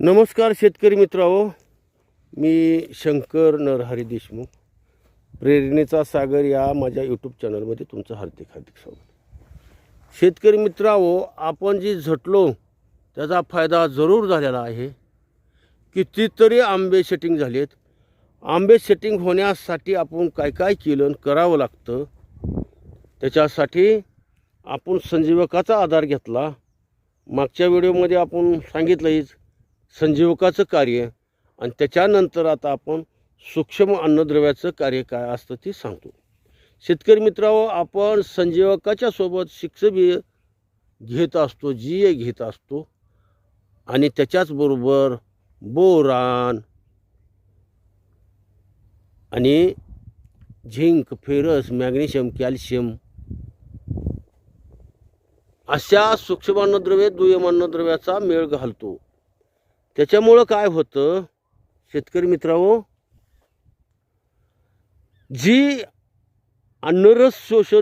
नमस्कार शेतकरी मित्रांनो. मी शंकर नरहरी देशमुख. प्रेरणेचा सागर या माझ्या यूट्यूब चॅनलमध्ये तुमचं हार्दिक हार्दिक स्वागत. शेतकरी मित्रांनो आपण जी झटलो त्याचा फायदा जरूर झालेला आहे. कितीतरी आंबे सेटिंग झालेत. आंबे सेटिंग होण्यासाठी आपण काय काय केलं करावं लागतं? त्याच्यासाठी आपण संजीवकाचा आधार घेतला. मागच्या व्हिडिओमध्ये आपण सांगितलंच संजीवकाचं कार्य आणि त्याच्यानंतर आता आपण सूक्ष्म अन्नद्रव्याचं कार्य काय असतं ते सांगतो. शेतकरी मित्रांनो आपण संजीवकाच्या सोबत शिक्षबी घेत असतो जी घेत असतो आणि त्याच्याचबरोबर बोरान आणि झिंक फेरस मॅग्नेशियम कॅल्शियम अशा सूक्ष्म अन्नद्रव्ये दुय्यम अन्नद्रव्याचा मेळ घालतो. त्याच्यामुळं काय होतं शेतकरी मित्रांनो जी अन्नरस शोषण